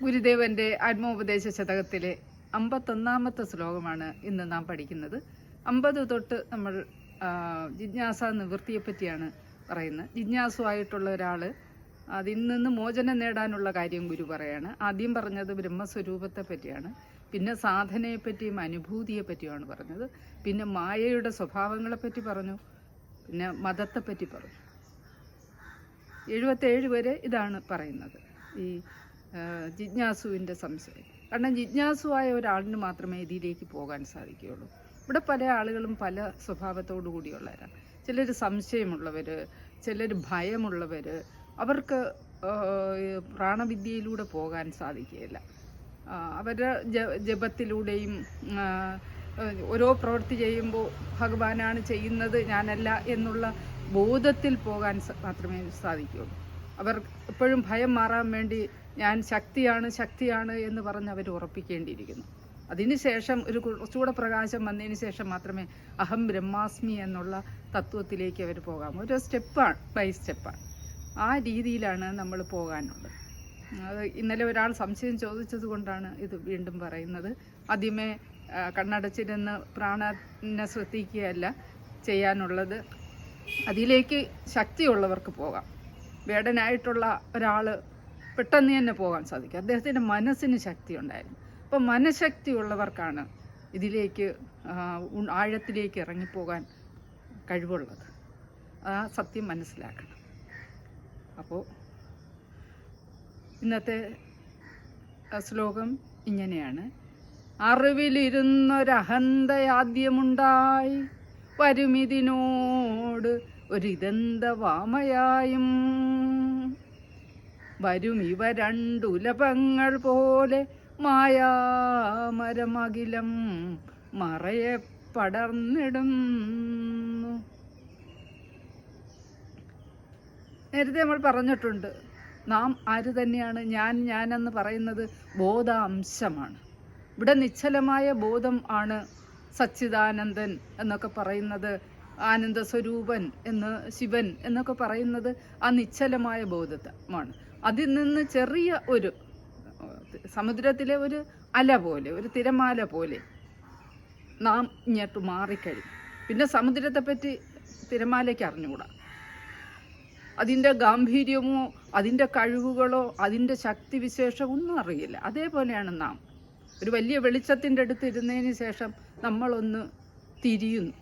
ഗുരുദേവന്റെ ആത്മോപദേശ ശതകത്തിലെ അമ്പത്തൊന്നാമത്തെ ശ്ലോകമാണ് ഇന്ന് നാം പഠിക്കുന്നത്. അമ്പത് തൊട്ട് നമ്മൾ ജിജ്ഞാസ നിവൃത്തിയെ പറ്റിയാണ് പറയുന്നത്. ജിജ്ഞാസുവായിട്ടുള്ള ഒരാൾ അതിൽ നിന്ന് മോചനം നേടാനുള്ള കാര്യം ഗുരു പറയാണ്. ആദ്യം പറഞ്ഞത് ബ്രഹ്മസ്വരൂപത്തെ പറ്റിയാണ് പിന്നെ സാധനയെപ്പറ്റിയും അനുഭൂതിയെപ്പറ്റിയുമാണ് അനുഭൂതിയെ പറ്റിയുമാണ് പറഞ്ഞത്. പിന്നെ മായയുടെ സ്വഭാവങ്ങളെപ്പറ്റി പറഞ്ഞു. പിന്നെ മതത്തെപ്പറ്റി പറഞ്ഞു. എഴുപത്തേഴ് വരെ ഇതാണ് പറയുന്നത്. ഈ ജിജ്ഞാസുവിന്റെ സംശയം. കാരണം ജിജ്ഞാസുവായ ഒരാളിന് മാത്രമേ ഇതിലേക്ക് പോകാൻ സാധിക്കുകയുള്ളൂ. ഇവിടെ പല ആളുകളും പല സ്വഭാവത്തോടു കൂടിയുള്ളവരാണ് ചിലർ സംശയമുള്ളവർ ചിലർ ഭയമുള്ളവർ അവർക്ക് പ്രാണവിദ്യയിലൂടെ പോകാൻ സാധിക്കുകയില്ല. അവരുടെ ജപത്തിലൂടെയും ഓരോ പ്രവൃത്തി ചെയ്യുമ്പോൾ ഭഗവാനാണ് ചെയ്യുന്നത് ഞാനല്ല എന്നുള്ള ബോധത്തിൽ പോകാൻ മാത്രമേ സാധിക്കുകയുള്ളൂ. അവർ എപ്പോഴും ഭയം മാറാൻ വേണ്ടി ഞാൻ ശക്തിയാണ് ശക്തിയാണ് എന്ന് പറഞ്ഞ് അവർ ഉറപ്പിക്കേണ്ടിയിരിക്കുന്നു. അതിനുശേഷം ഒരു കുറച്ചുകൂടെ പ്രകാശം വന്നതിന് ശേഷം മാത്രമേ അഹം ബ്രഹ്മാസ്മി എന്നുള്ള തത്വത്തിലേക്ക് അവർ പോകാം ഒരു സ്റ്റെപ്പാണ് ബൈ സ്റ്റെപ്പാണ്. ആ രീതിയിലാണ് നമ്മൾ പോകാനുള്ളത്. അത് ഇന്നലെ ഒരാൾ സംശയം ചോദിച്ചത് കൊണ്ടാണ് ഇത് വീണ്ടും പറയുന്നത്. ആദ്യമേ കണ്ണടച്ചിരുന്ന് പ്രാണനെ ശ്രദ്ധിക്കുകയല്ല ചെയ്യാനുള്ളത്. അതിലേക്ക് ശക്തിയുള്ളവർക്ക് പോകാം. വേടനായിട്ടുള്ള ഒരാൾ പെട്ടെന്ന് തന്നെ പോകാൻ സാധിക്കും. അദ്ദേഹത്തിന്റെ മനസ്സിന് ശക്തി ഉണ്ടായിരുന്നു അപ്പം മനഃശക്തി ഉള്ളവർക്കാണ് ഇതിലേക്ക് ആഴത്തിലേക്ക് ഇറങ്ങിപ്പോകാൻ കഴിവുള്ളത്. ആ സത്യം മനസ്സിലാക്കണം. അപ്പോൾ ഇന്നത്തെ ശ്ലോകം ഇങ്ങനെയാണ്. അറിവിലിരുന്നൊരഹന്തയാദ്യമുണ്ടായി. വരുമിതിനോട് ഒരിതന്ത വാമയായും വരും ഇവ രണ്ടുലപങ്ങൾ പോലെ മായാമരമകിലം മറയെ പടർന്നിടുന്നു നേരത്തെ നമ്മൾ പറഞ്ഞിട്ടുണ്ട് നാം ആര് തന്നെയാണ്? ഞാൻ ഞാനെന്ന് പറയുന്നത് ബോധാംശമാണ്. ഇവിടെ നിശ്ചലമായ ബോധം ആണ് സച്ചിദാനന്ദൻ എന്നൊക്കെ പറയുന്നത് ആനന്ദ സ്വരൂപൻ എന്ന് ശിവൻ എന്നൊക്കെ പറയുന്നത് ആ നിശ്ചലമായ ബോധമാണ്. അതിൽ നിന്ന് ചെറിയ ഒരു സമുദ്രത്തിലെ ഒരു അല പോലെ ഒരു തിരമാല പോലെ നാം ഇങ്ങോട്ട് മാറിക്കഴിയും പിന്നെ സമുദ്രത്തെ പറ്റി തിരമാലയ്ക്ക് അറിഞ്ഞുകൂടാ. അതിന്റെ ഗാംഭീര്യമോ അതിന്റെ കഴിവുകളോ അതിന്റെ ശക്തി വിശേഷമോ ഒന്നും അറിയില്ല. അതേപോലെയാണ് നാം. ഒരു വലിയ വെളിച്ചത്തിന്റെ അടുത്ത് ഇരുന്നതിന് ശേഷം നമ്മളൊന്ന് തിരിയുന്നു.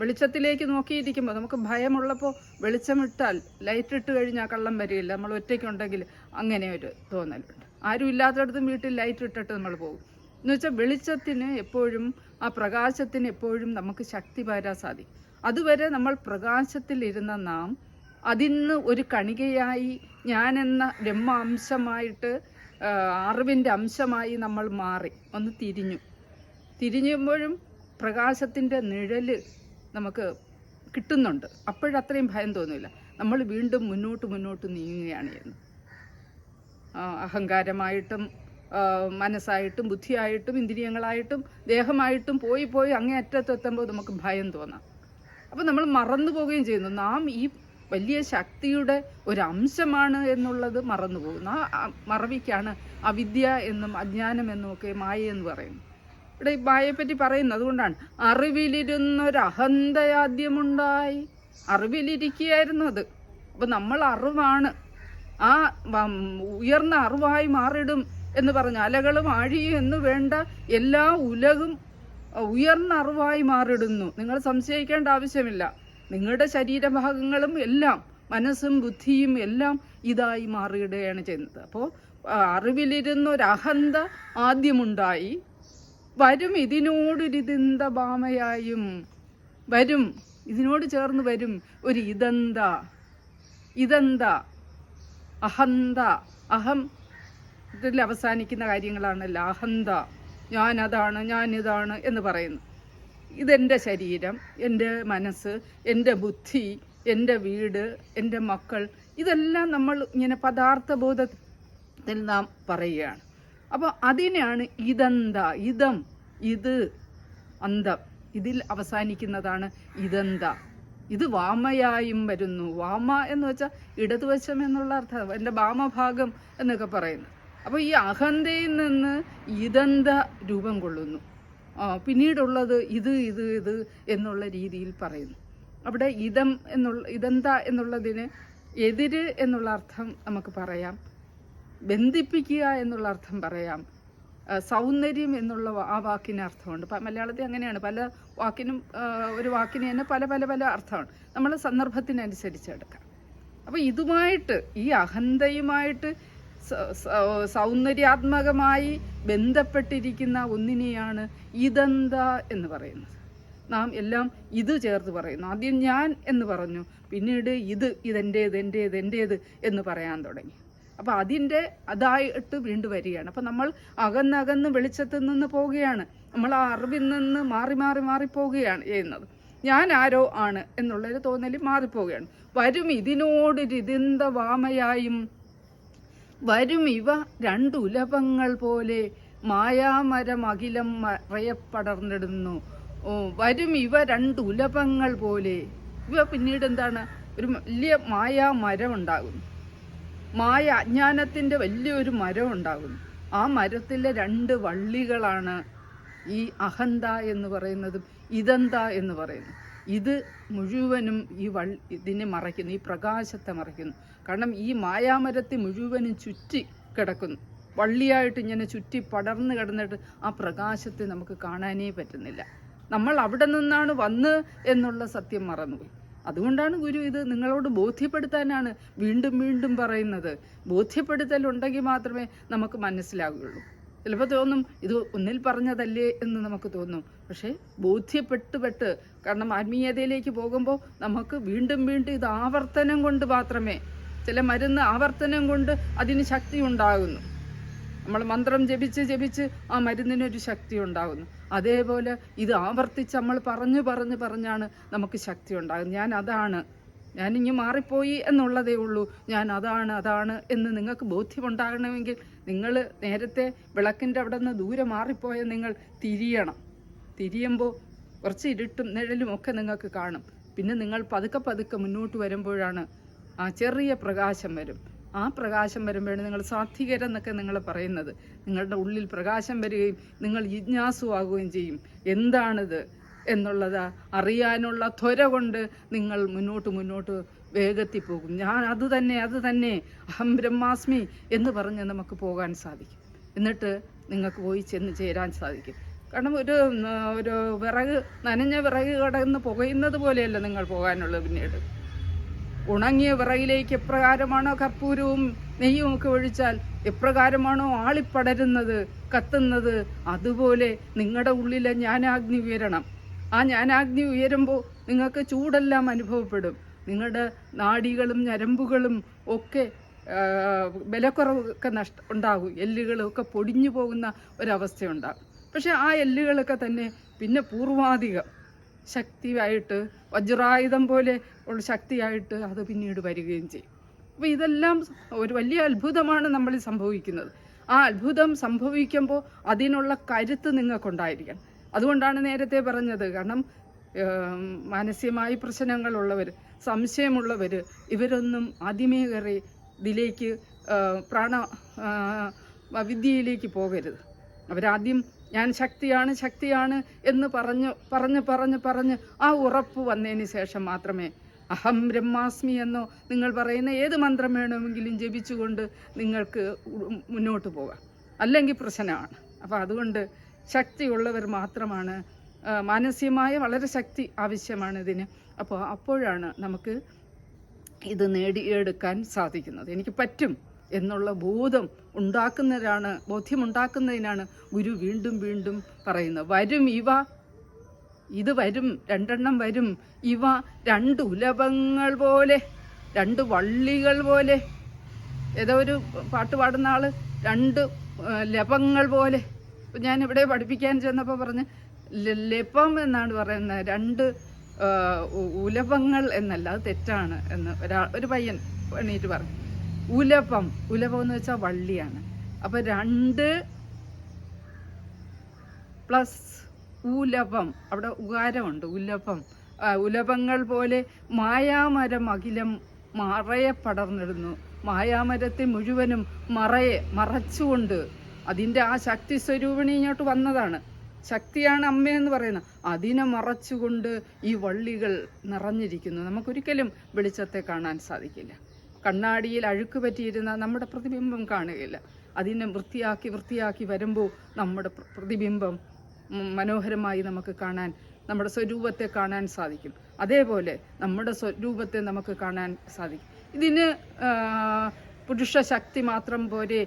വെളിച്ചത്തിലേക്ക് നോക്കിയിരിക്കുമ്പോൾ നമുക്ക് ഭയമുള്ളപ്പോൾ വെളിച്ചമിട്ടാൽ ലൈറ്റ് ഇട്ട് കഴിഞ്ഞാൽ കള്ളം വരികയില്ല. നമ്മൾ ഒറ്റയ്ക്കുണ്ടെങ്കിൽ അങ്ങനെ ഒരു തോന്നലുണ്ട്. ആരും ഇല്ലാത്തടത്തും വീട്ടിൽ ലൈറ്റ് ഇട്ടിട്ട് നമ്മൾ പോകും. എന്ന് വെച്ചാൽ വെളിച്ചത്തിന് എപ്പോഴും ആ പ്രകാശത്തിന് എപ്പോഴും നമുക്ക് ശക്തി പകരാൻ സാധിക്കും. അതുവരെ നമ്മൾ പ്രകാശത്തിലിരുന്ന നാം അതിന്ന് ഒരു കണികയായി ഞാനെന്ന ബ്രഹ്മ അംശമായിട്ട് അറിവിന്റെ അംശമായി നമ്മൾ മാറി. ഒന്ന് തിരിഞ്ഞു. തിരിഞ്ഞുമ്പോഴും പ്രകാശത്തിന്റെ നിഴൽ നമുക്ക് കിട്ടുന്നുണ്ട്. അപ്പോഴത്രയും ഭയം തോന്നില്ല. നമ്മൾ വീണ്ടും മുന്നോട്ട് മുന്നോട്ട് നീങ്ങുകയാണ് എന്ന് അഹങ്കാരമായിട്ടും മനസ്സായിട്ടും ബുദ്ധിയായിട്ടും ഇന്ദ്രിയങ്ങളായിട്ടും ദേഹമായിട്ടും പോയി പോയി അങ്ങേ അറ്റത്തെത്തുമ്പോൾ നമുക്ക് ഭയം തോന്നാം. അപ്പോൾ നമ്മൾ മറന്നു പോവുകയും ചെയ്യുന്നു. നാം ഈ വലിയ ശക്തിയുടെ ഒരു അംശമാണ് എന്നുള്ളത് മറന്നു പോകുന്നു. ആ മറവിക്കാണ് അവിദ്യ എന്നും അജ്ഞാനം എന്നും ഒക്കെ മായ എന്ന് പറയുന്നു. ഇവിടെ ഈ ബായെപ്പറ്റി പറയുന്നത് അതുകൊണ്ടാണ് അറിവിലിരുന്നൊരഹന്തയാദ്യമുണ്ടായി. അറിവിലിരിക്കുകയായിരുന്നു അത്. അപ്പം നമ്മൾ അറിവാണ്. ആ ഉയർന്ന അറിവായി മാറിടും എന്ന് പറഞ്ഞു അലകളും ആഴിയും എന്ന് വേണ്ട എല്ലാ ഉലകും ഉയർന്ന അറിവായി മാറിടുന്നു. നിങ്ങൾ സംശയിക്കേണ്ട ആവശ്യമില്ല. നിങ്ങളുടെ ശരീരഭാഗങ്ങളും എല്ലാം മനസ്സും ബുദ്ധിയും എല്ലാം ഇതായി മാറിയിടുകയാണ് ചെയ്യുന്നത്. അപ്പോൾ അറിവിലിരുന്നൊരഹന്ത ആദ്യമുണ്ടായി. വരും ഇതിനോടൊരിതിന്ത ഭാമയായും? വരും ഇതിനോട് ചേർന്ന് വരും ഒരു ഇതന്ത? ഇതന്ത? അഹന്ത. അഹം ഇതിൽ അവസാനിക്കുന്ന കാര്യങ്ങളാണല്ലോ. അഹന്ത. ഞാൻ ഇതാണ് എന്ന് പറയുന്നു. ഇതെന്റെ ശരീരം എന്റെ മനസ്സ് എന്റെ ബുദ്ധി എന്റെ വീട് എന്റെ മക്കൾ ഇതെല്ലാം നമ്മൾ ഇങ്ങനെ പദാർത്ഥബോധത്തിൽ നാം പറയുകയാണ്. അപ്പോൾ അതിനെയാണ് ഇതെന്ത ഇതം ഇത് അന്തം. ഇതിൽ അവസാനിക്കുന്നതാണ് ഇതെന്ത ഇത് വാമയായും വരുന്നു. വാമ എന്ന് വെച്ചാൽ ഇടതുവശം എന്നുള്ള അർത്ഥം എന്റെ വാമഭാഗം എന്നൊക്കെ പറയുന്നു അപ്പോൾ ഈ അഹന്തയിൽ നിന്ന് ഇതെന്ത രൂപം കൊള്ളുന്നു. പിന്നീടുള്ളത് ഇത് ഇത് ഇത് എന്നുള്ള രീതിയിൽ പറയുന്നു. അവിടെ ഇതം എന്നുള്ള ഇതന്ത എന്നുള്ളതിന് എതിര് എന്നുള്ള അർത്ഥം നമുക്ക് പറയാം. ബന്ധിപ്പിക്കുക എന്നുള്ള അർത്ഥം പറയാം. സൗന്ദര്യം എന്നുള്ള ആ വാക്കിന് അർത്ഥമുണ്ട്. മലയാളത്തിൽ അങ്ങനെയാണ്. പല വാക്കിനും ഒരു വാക്കിന് തന്നെ പല പല പല അർത്ഥമാണ്. നമ്മൾ സന്ദർഭത്തിനനുസരിച്ച് എടുക്കാം. അപ്പോൾ ഇതുമായിട്ട് ഈ അഹന്തയുമായിട്ട് സൗന്ദര്യാത്മകമായി ബന്ധപ്പെട്ടിരിക്കുന്ന ഒന്നിനെയാണ് ഇതന്ത എന്ന് പറയുന്നത്. നാം എല്ലാം ഇത് ചേർത്ത് പറയുന്നു. ആദ്യം ഞാൻ എന്ന് പറഞ്ഞു. പിന്നീട് ഇത് ഇതെന്റേത് എന്റേത് എന്റേത് എന്ന് പറയാൻ തുടങ്ങി. അപ്പോൾ അതിന്റെ അതായിട്ട് വീണ്ടും വരികയാണ്. അപ്പോൾ നമ്മൾ അകന്നകന്ന് വെളിച്ചത്തിൽ നിന്ന് പോവുകയാണ്. നമ്മൾ ആ അറിവിൽ നിന്ന് മാറി മാറി മാറി പോവുകയാണ് ചെയ്യുന്നത്. ഞാൻ ആരോ ആണ് എന്നുള്ളൊരു തോന്നൽ മാറിപ്പോവുകയാണ്. വരും ഇതിനോട് ഇതിന്ത വാമയായും വരും ഇവ രണ്ടുലഭങ്ങൾ പോലെ മായാമരം അഖിലം മറയപ്പടർന്നിടുന്നു. ഓ, വരും ഇവ രണ്ടുലഭങ്ങൾ പോലെ. ഇവ പിന്നീട് എന്താണ്? ഒരു വലിയ മായാമരം ഉണ്ടാകുന്നു മായ അജ്ഞാനത്തിന്റെ വലിയൊരു മരം ഉണ്ടാകുന്നു. ആ മരത്തിലെ രണ്ട് വള്ളികളാണ് ഈ അഹന്ത എന്ന് പറയുന്നതും ഇതന്ത എന്ന് പറയുന്നു ഇത് മുഴുവനും ഈ വൾ ഇതിനെ മറയ്ക്കുന്നു ഈ പ്രകാശത്തെ മറയ്ക്കുന്നു. കാരണം ഈ മായാമരത്തെ മുഴുവനും ചുറ്റി കിടക്കുന്നു. വള്ളിയായിട്ട് ഇങ്ങനെ ചുറ്റി പടർന്നു കിടന്നിട്ട് ആ പ്രകാശത്തെ നമുക്ക് കാണാനേ പറ്റുന്നില്ല. നമ്മൾ അവിടെ നിന്നാണ് വന്ന് എന്നുള്ള സത്യം മറന്നുപോയി. അതുകൊണ്ടാണ് ഗുരു ഇത് നിങ്ങളോട് ബോധ്യപ്പെടുത്താനാണ് വീണ്ടും വീണ്ടും പറയുന്നത്. ബോധ്യപ്പെടുത്തലുണ്ടെങ്കിൽ മാത്രമേ നമുക്ക് മനസ്സിലാകുകയുള്ളൂ ചിലപ്പോൾ തോന്നും ഇത് ഒന്നിൽ പറഞ്ഞതല്ലേ എന്ന് നമുക്ക് തോന്നും. പക്ഷേ ബോധ്യപ്പെട്ട് പെട്ട് കാരണം ആത്മീയതയിലേക്ക് പോകുമ്പോൾ നമുക്ക് വീണ്ടും വീണ്ടും ഇത് ആവർത്തനം കൊണ്ട് മാത്രമേ ചില മരുന്ന് ആവർത്തനം കൊണ്ട് അതിന് ശക്തി ഉണ്ടാകുന്നു. നമ്മൾ മന്ത്രം ജപിച്ച് ജപിച്ച് ആ മരുന്നിനൊരു ശക്തി ഉണ്ടാകുന്നു. അതേപോലെ ഇത് ആവർത്തിച്ച് നമ്മൾ പറഞ്ഞു പറഞ്ഞു പറഞ്ഞാണ് നമുക്ക് ശക്തി ഉണ്ടാകുന്നത്. ഞാൻ അതാണ്. ഇനി മാറിപ്പോയി എന്നുള്ളതേ ഉള്ളൂ. ഞാൻ അതാണ് അതാണ് എന്ന് നിങ്ങൾക്ക് ബോധ്യമുണ്ടാകണമെങ്കിൽ നിങ്ങൾ നേരത്തെ വിളക്കിന്റെ അവിടെ നിന്ന് ദൂരെ മാറിപ്പോയ നിങ്ങൾ തിരിയണം. തിരിയുമ്പോൾ കുറച്ച് ഇരുട്ടും നിഴലും ഒക്കെ നിങ്ങൾക്ക് കാണും. പിന്നെ നിങ്ങൾ പതുക്കെ പതുക്കെ മുന്നോട്ട് വരുമ്പോഴാണ് ആ ചെറിയ പ്രകാശം വരും. ആ പ്രകാശം വരുമ്പോഴാണ് നിങ്ങൾ സാത്വികരം എന്നൊക്കെ നിങ്ങൾ പറയുന്നത്. നിങ്ങളുടെ ഉള്ളിൽ പ്രകാശം വരികയും നിങ്ങൾ ജിജ്ഞാസുവാകുകയും ചെയ്യും. എന്താണിത് എന്നുള്ളത് അറിയാനുള്ള ത്വര കൊണ്ട് നിങ്ങൾ മുന്നോട്ട് മുന്നോട്ട് വേഗത്തിൽ പോകും ഞാൻ അത് തന്നെ അത് തന്നെ അഹം ബ്രഹ്മാസ്മി എന്ന് പറഞ്ഞ് നമുക്ക് പോകാൻ സാധിക്കും. എന്നിട്ട് നിങ്ങൾക്ക് പോയി ചെന്ന് ചേരാൻ സാധിക്കും. കാരണം ഒരു ഒരു വിറക് നനഞ്ഞ വിറക് കടന്ന് പുകയുന്നത് പോലെയല്ല നിങ്ങൾ പോകാനുള്ളത് പിന്നീട്. ഉണങ്ങിയ വിറയിലേക്ക് എപ്രകാരമാണോ കർപ്പൂരവും നെയ്യും ഒക്കെ ഒഴിച്ചാൽ എപ്രകാരമാണോ ആളിപ്പടരുന്നത് കത്തുന്നത്? അതുപോലെ നിങ്ങളുടെ ഉള്ളിലെ ജ്ഞാനാഗ്നി ഉയരണം. ആ ജ്ഞാനാഗ്നി ഉയരുമ്പോൾ നിങ്ങൾക്ക് ചൂടെല്ലാം അനുഭവപ്പെടും. നിങ്ങളുടെ നാടികളും ഞരമ്പുകളും ഒക്കെ ബലക്കുറവൊക്കെ നഷ്ട ഉണ്ടാകും. എല്ലുകളൊക്കെ പൊടിഞ്ഞു പോകുന്ന ഒരവസ്ഥയുണ്ടാകും. പക്ഷെ ആ എല്ലുകളൊക്കെ തന്നെ പിന്നെ പൂർവാധികം. ശക്തിയായിട്ട് വജ്രായുധം പോലെ ഉള്ള ശക്തിയായിട്ട് അത് പിന്നീട് വരികയും ചെയ്യും. അപ്പോൾ ഇതെല്ലാം ഒരു വലിയ അത്ഭുതമാണ് നമ്മളിൽ സംഭവിക്കുന്നത്. ആ അത്ഭുതം സംഭവിക്കുമ്പോൾ അതിനുള്ള കരുത്ത് നിങ്ങൾക്കുണ്ടായിരിക്കണം. അതുകൊണ്ടാണ് നേരത്തെ പറഞ്ഞത് കാരണം മാനസികമായി പ്രശ്നങ്ങളുള്ളവർ സംശയമുള്ളവർ ഇവരൊന്നും ആദ്യമേ കയറി ഇതിലേക്ക് പ്രാണ വിദ്യയിലേക്ക് പോകരുത്. അവരാദ്യം ഞാൻ ശക്തിയാണ് ശക്തിയാണ് എന്ന് പറഞ്ഞു പറഞ്ഞ് പറഞ്ഞ് പറഞ്ഞ് ആ ഉറപ്പ് വന്നതിന് ശേഷം മാത്രമേ അഹം ബ്രഹ്മാസ്മി എന്നോ നിങ്ങൾ പറയുന്ന ഏത് മന്ത്രം വേണമെങ്കിലും ജപിച്ചുകൊണ്ട് നിങ്ങൾക്ക് മുന്നോട്ട് പോകാം. അല്ലെങ്കിൽ പ്രശ്നമാണ്. അപ്പോൾ അതുകൊണ്ട് ശക്തിയുള്ളവർ മാത്രമാണ് മാനസികമായ വളരെ ശക്തി ആവശ്യമാണ് ഇതിന്. അപ്പോൾ അപ്പോഴാണ് നമുക്ക് ഇത് നേടിയെടുക്കാൻ സാധിക്കുന്നത്. എനിക്ക് പറ്റും. എന്നുള്ള ബോധം ഉണ്ടാക്കുന്നതിനാണ് ബോധ്യമുണ്ടാക്കുന്നതിനാണ് ഗുരു വീണ്ടും വീണ്ടും പറയുന്നത്. വരും ഇവ ഇത് വരും രണ്ടെണ്ണം വരും. ഇവ രണ്ട് ഉലപങ്ങൾ പോലെ രണ്ട് വള്ളികൾ പോലെ. ഏതോ ഒരു പാട്ട് പാടുന്ന ആൾ രണ്ട് ലപങ്ങൾ പോലെ. ഞാൻ ഇവിടെ പഠിപ്പിക്കാൻ ചെന്നപ്പോൾ പറഞ്ഞ് ലപം എന്നാണ് പറയുന്നത്. രണ്ട് ഉലപങ്ങൾ എന്നല്ല അത് തെറ്റാണ് എന്ന് ഒരാൾ ഒരു പയ്യൻ എണീറ്റ് പറഞ്ഞു. ഉലപം ഉലപം എന്ന് വെച്ചാൽ വള്ളിയാണ്. അപ്പോൾ രണ്ട് പ്ലസ് ഉലപം അവിടെ ഉകാരമുണ്ട് ഉലപം ഉലപങ്ങൾ പോലെ മായാമരം അഖിലം മറയെ പടർന്നിടുന്നു. മായാമരത്തെ മുഴുവനും മറയെ മറച്ചുകൊണ്ട് അതിന്റെ ആ ശക്തി സ്വരൂപിണി ഇങ്ങോട്ട് വന്നതാണ്. ശക്തിയാണ് അമ്മയെന്ന് പറയുന്നത്. അതിനെ മറച്ചുകൊണ്ട് ഈ വള്ളികൾ നിറഞ്ഞിരിക്കുന്നു. നമുക്കൊരിക്കലും വെളിച്ചത്തെ കാണാൻ സാധിക്കില്ല. കണ്ണാടിയിൽ അഴുക്ക് പറ്റിയിരുന്ന നമ്മുടെ പ്രതിബിംബം കാണുകയില്ല. അതിനെ വൃത്തിയാക്കി വൃത്തിയാക്കി വരുമ്പോൾ നമ്മുടെ പ്രതിബിംബം മനോഹരമായി നമുക്ക് കാണാൻ നമ്മുടെ സ്വരൂപത്തെ കാണാൻ സാധിക്കും. അതേപോലെ നമ്മുടെ സ്വരൂപത്തെ നമുക്ക് കാണാൻ സാധിക്കും. ഇതിന് പുരുഷ ശക്തി മാത്രം പോരെ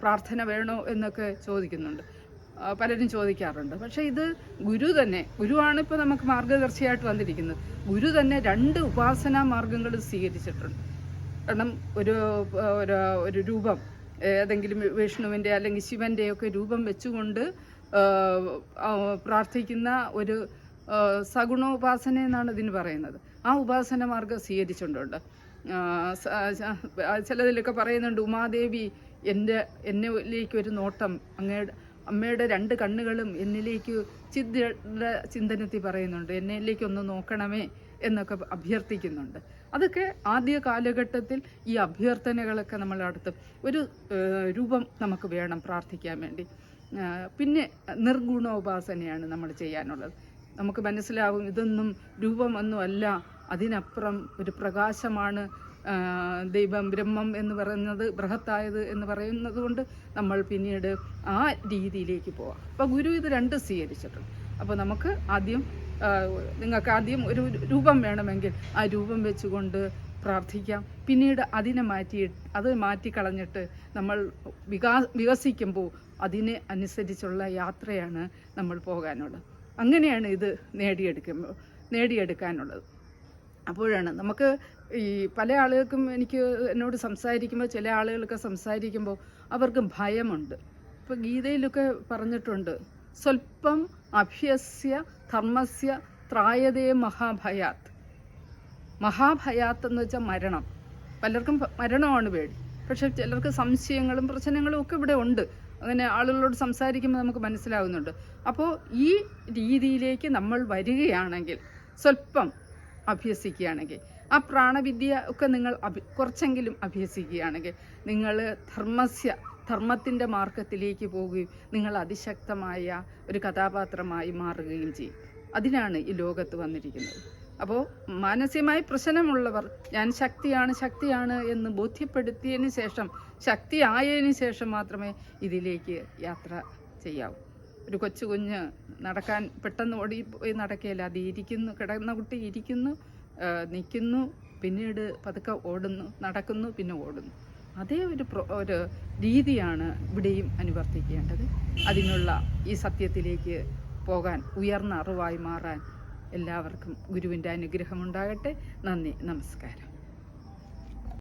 പ്രാർത്ഥന വേണോ എന്നൊക്കെ ചോദിക്കുന്നുണ്ട്. പലരും ചോദിക്കാറുണ്ട്. പക്ഷേ ഇത് ഗുരു തന്നെ ഗുരുവാണ് ഇപ്പോൾ നമുക്ക് മാർഗദർശിയായിട്ട് വന്നിരിക്കുന്നത്. ഗുരു തന്നെ രണ്ട് ഉപാസനാ മാർഗങ്ങൾ സ്വീകരിച്ചിട്ടുണ്ട്. കാരണം ഒരു ഒരു രൂപം ഏതെങ്കിലും വിഷ്ണുവിന്റെ അല്ലെങ്കിൽ ശിവന്റെ ഒക്കെ രൂപം വെച്ചുകൊണ്ട് പ്രാർത്ഥിക്കുന്ന ഒരു സഗുണോപാസന എന്നാണ് ഇതിന് പറയുന്നത്. ആ ഉപാസന മാർഗം സ്വീകരിച്ചിട്ടുണ്ട്. ചിലതിലൊക്കെ പറയുന്നുണ്ട് ഉമാദേവി എന്റെ എന്നിലേക്ക് ഒരു നോട്ടം അങ്ങയുടെ അമ്മയുടെ രണ്ട് കണ്ണുകളും എന്നിലേക്ക് ചിന്തയുടെ ചിന്തനത്തിൽ പറയുന്നുണ്ട്. എന്നിലേക്കൊന്ന് നോക്കണമേ എന്നൊക്കെ അഭ്യർത്ഥിക്കുന്നുണ്ട്. അതൊക്കെ ആദ്യ കാലഘട്ടത്തിൽ ഈ അഭ്യർത്ഥനകളൊക്കെ നമ്മൾ അടുത്ത് ഒരു രൂപം നമുക്ക് വേണം പ്രാർത്ഥിക്കാൻ വേണ്ടി. പിന്നെ നിർഗുണോപാസനയാണ് നമ്മൾ ചെയ്യാനുള്ളത്. നമുക്ക് മനസ്സിലാവും ഇതൊന്നും രൂപമൊന്നുമല്ല അതിനപ്പുറം ഒരു പ്രകാശമാണ് ദൈവം ബ്രഹ്മം എന്ന് പറയുന്നത് ബൃഹത്തായത് എന്ന് പറയുന്നത് കൊണ്ട് നമ്മൾ പിന്നീട് ആ രീതിയിലേക്ക് പോവാം. അപ്പോൾ ഗുരു ഇത് രണ്ട് സ്വീകരിച്ചിട്ടുണ്ട്. അപ്പോൾ നമുക്ക് ആദ്യം നിങ്ങൾക്ക് ആദ്യം ഒരു രൂപം വേണമെങ്കിൽ ആ രൂപം വെച്ചുകൊണ്ട് പ്രാർത്ഥിക്കാം. പിന്നീട് അതിനെ മാറ്റി അത് മാറ്റിക്കളഞ്ഞിട്ട് നമ്മൾ വികാ വികസിക്കുമ്പോൾ അതിനെ അനുസരിച്ചുള്ള യാത്രയാണ് നമ്മൾ പോകാനുള്ളത്. അങ്ങനെയാണ് ഇത് നേടിയെടുക്കുമ്പോൾ നേടിയെടുക്കാനുള്ളത്. അപ്പോഴാണ് നമുക്ക് ഈ പല ആളുകൾക്കും എനിക്ക് എന്നോട് സംസാരിക്കുമ്പോൾ ചില ആളുകളൊക്കെ സംസാരിക്കുമ്പോൾ അവർക്ക് ഭയമുണ്ട്. ഇപ്പോൾ ഗീതയിലൊക്കെ പറഞ്ഞിട്ടുണ്ട് സ്വല്പം അഭ്യസ്യ ധർമ്മസ്യ ത്രായതേ മഹാഭയാത്ത് മഹാഭയാത്ത് എന്ന് വെച്ചാൽ മരണം. പലർക്കും മരണമാണ് പേടി. പക്ഷെ ചിലർക്ക് സംശയങ്ങളും പ്രശ്നങ്ങളും ഒക്കെ ഇവിടെ ഉണ്ട്. അങ്ങനെ ആളുകളോട് സംസാരിക്കുമ്പോൾ നമുക്ക് മനസ്സിലാവുന്നുണ്ട്. അപ്പോൾ ഈ രീതിയിലേക്ക് നമ്മൾ വരികയാണെങ്കിൽ സ്വല്പം അഭ്യസിക്കുകയാണെങ്കിൽ ആ പ്രാണവിദ്യ ഒക്കെ നിങ്ങൾ അഭി കുറച്ചെങ്കിലും അഭ്യസിക്കുകയാണെങ്കിൽ നിങ്ങൾ ധർമ്മസ്യ ധർമ്മത്തിന്റെ മാർഗത്തിലേക്ക് പോവുകയും നിങ്ങൾ അതിശക്തമായ ഒരു കഥാപാത്രമായി മാറുകയും ചെയ്യും. അതിനാണ് ഈ ലോകത്ത് വന്നിരിക്കുന്നത്. അപ്പോൾ മാനസികമായി പ്രശ്നമുള്ളവർ ഞാൻ ശക്തിയാണ് ശക്തിയാണ് എന്ന് ബോധ്യപ്പെടുത്തിയതിന് ശേഷം ശക്തി ആയതിനു ശേഷം മാത്രമേ ഇതിലേക്ക് യാത്ര ചെയ്യാവൂ. ഒരു കൊച്ചു കുഞ്ഞ് നടക്കാൻ പെട്ടെന്ന് ഓടി പോയി നടക്കുകയില്ല അത് ഇരിക്കുന്നു കിടന്ന കുട്ടി ഇരിക്കുന്നു. നിൽക്കുന്നു പിന്നീട് പതുക്കെ ഓടുന്നു നടക്കുന്നു പിന്നെ ഓടുന്നു. അതേ ഒരു ഒരു രീതിയാണ് ഇവിടെയും അനുവർത്തിക്കേണ്ടത്. അതിനുള്ള ഈ സത്യത്തിലേക്ക് പോകാൻ ഉയർന്ന അറിവായി മാറാൻ എല്ലാവർക്കും ഗുരുവിന്റെ അനുഗ്രഹം ഉണ്ടാകട്ടെ നന്ദി നമസ്കാരം.